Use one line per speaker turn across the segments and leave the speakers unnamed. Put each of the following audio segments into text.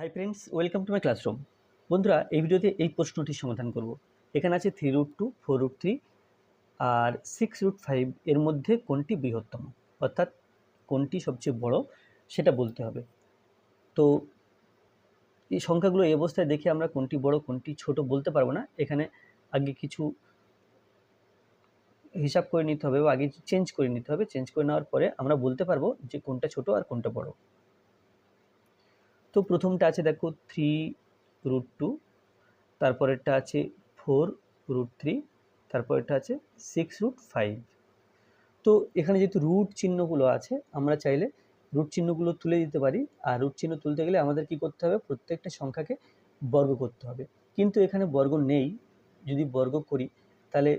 Hi friends welcome to my classroom বন্ধুরা, এই ভিডিওতে এই প্রশ্নটির সমাধান করব। এখানে আছে three root two four root three আর সিক্স রুট ফাইভ এর মধ্যে কোনটি বৃহত্তম? অর্থাৎ কোনটি সবচেয়ে বড় সেটা বলতে হবে। তো এই সংখ্যাগুলো এই অবস্থায় দেখে আমরা কোনটি বড়, কোনটি ছোট বলতে পারব না। এখানে আগে কিছু হিসাব করে নিতে হবে বা আগে চেঞ্জ করে নিতে হবে। চেঞ্জ করে নেওয়ার পরে আমরা বলতে পারব যে কোনটা ছোট আর কোনটা বড়। তো প্রথমটা আছে দেখো থ্রি রুট টু তারপরেরটা আছে ফোর রুট থ্রি তারপরেরটা আছে সিক্স রুট ফাইভ তো এখানে যেহেতু রুট চিহ্নগুলো আছে, আমরা চাইলে রুট চিহ্নগুলো তুলে দিতে পারি, আর রুট চিহ্ন তুলতে গেলে আমাদের কি করতে হবে? প্রত্যেকটা সংখ্যাকে বর্গ করতে হবে। কিন্তু এখানে বর্গ নেই, যদি বর্গ করি, তাহলে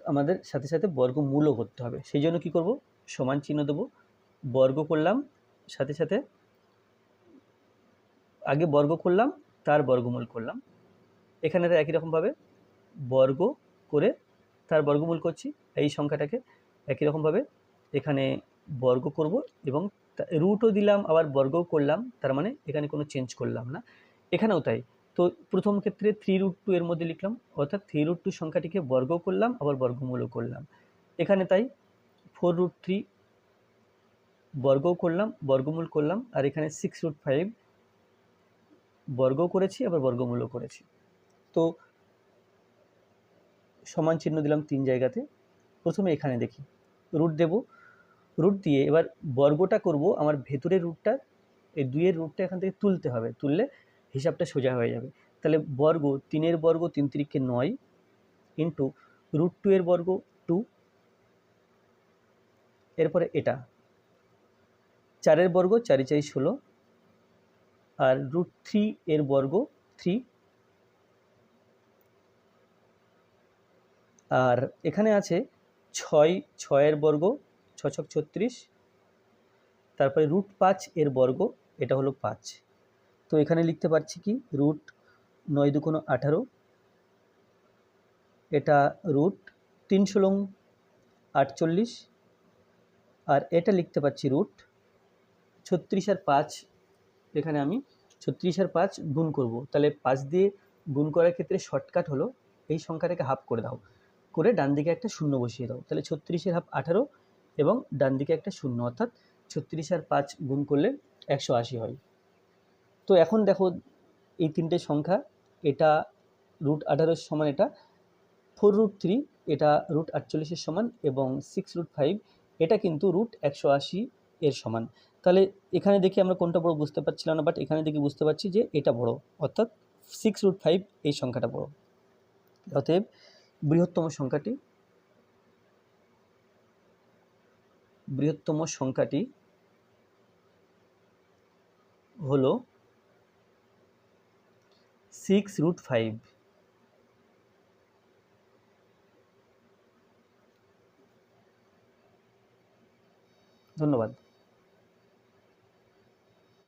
আমাদের সাথে সাথে বর্গমূলও করতে হবে। সেই জন্য কী করব? সমান চিহ্ন দেবো। বর্গ করলাম সাথে সাথে আগে বর্গ করলাম, তার বর্গমূল করলাম। এখানে তো একই রকমভাবে বর্গ করে তার বর্গমূল করছি, এই সংখ্যাটাকে একই রকমভাবে এখানে বর্গ করব এবং রুটও দিলাম, আবার বর্গও করলাম, তার মানে এখানে কোনো চেঞ্জ করলাম না। এখানেও তাই। তো প্রথম ক্ষেত্রে থ্রি রুট টু এর মধ্যে লিখলাম, অর্থাৎ থ্রি রুট টু সংখ্যাটিকে বর্গ করলাম, আবার বর্গমূলও করলাম। এখানে তাই ফোর রুট থ্রি বর্গও করলাম, বর্গমূল করলাম, আর এখানে সিক্স রুট ফাইভ বর্গও করেছি, আবার বর্গমূলও করেছি। তো সমান চিহ্ন দিলাম তিন জায়গাতে। প্রথমে এখানে দেখি রুট দেব। রুট দিয়ে এবার বর্গটা করব, আমার ভেতরের রুটটা এই দুইয়ের রুটটা এখান থেকে তুলতে হবে। তুললে হিসাবটা সোজা হয়ে যাবে। তাহলে বর্গ, তিনের বর্গ তিন তিরিখে নয় ইন্টু রুট টু এর বর্গ টু এরপরে এটা। চারের বর্গ চারি চারি ষোলো। আর রুট থ্রি এর বর্গ থ্রি আর এখানে আছে ছয়, ছয়ের বর্গ ছ ছক ছত্রিশ। তারপরে রুট পাঁচ এর বর্গ এটা হলো পাঁচ। তো এখানে লিখতে পারছি কি? রুট নয় দুকোনো আঠারো। এটা রুট তিন ষোলং আটচল্লিশ। আর এটা লিখতে পাচ্ছি রুট ছত্রিশ আর পাঁচ, এখানে আমি ছত্রিশ আর পাঁচ গুণ করব। তাহলে পাঁচ দিয়ে গুণ করার ক্ষেত্রে শর্টকাট হলো, এই সংখ্যাটাকে হাফ করে দাও। করে ডান দিকে একটা শূন্য বসিয়ে দাও। তাহলে ছত্রিশের হাফ আঠারো এবং ডান দিকে একটা শূন্য, অর্থাৎ ছত্রিশ আর পাঁচ গুণ করলে একশো আশি হয়। তো এখন দেখো এই তিনটে সংখ্যা, এটা রুট আঠারোর সমান এটা ফোর রুট থ্রি এটা রুট আটচল্লিশের সমান এবং সিক্স রুট ফাইভ এটা কিন্তু রুট একশো আশি এর সমান। তাহলে এখানে দেখি আমরা কোনটা বড় বুঝতে পারছিলাম না বাট এখানে দেখি বুঝতে পারছি যে এটা বড়। অর্থাৎ সিক্স রুট ফাইভ এই সংখ্যাটা বড়। অতএব বৃহত্তম সংখ্যাটি বৃহত্তম সংখ্যাটি হলো সিক্স রুট ফাইভ ধন্যবাদ।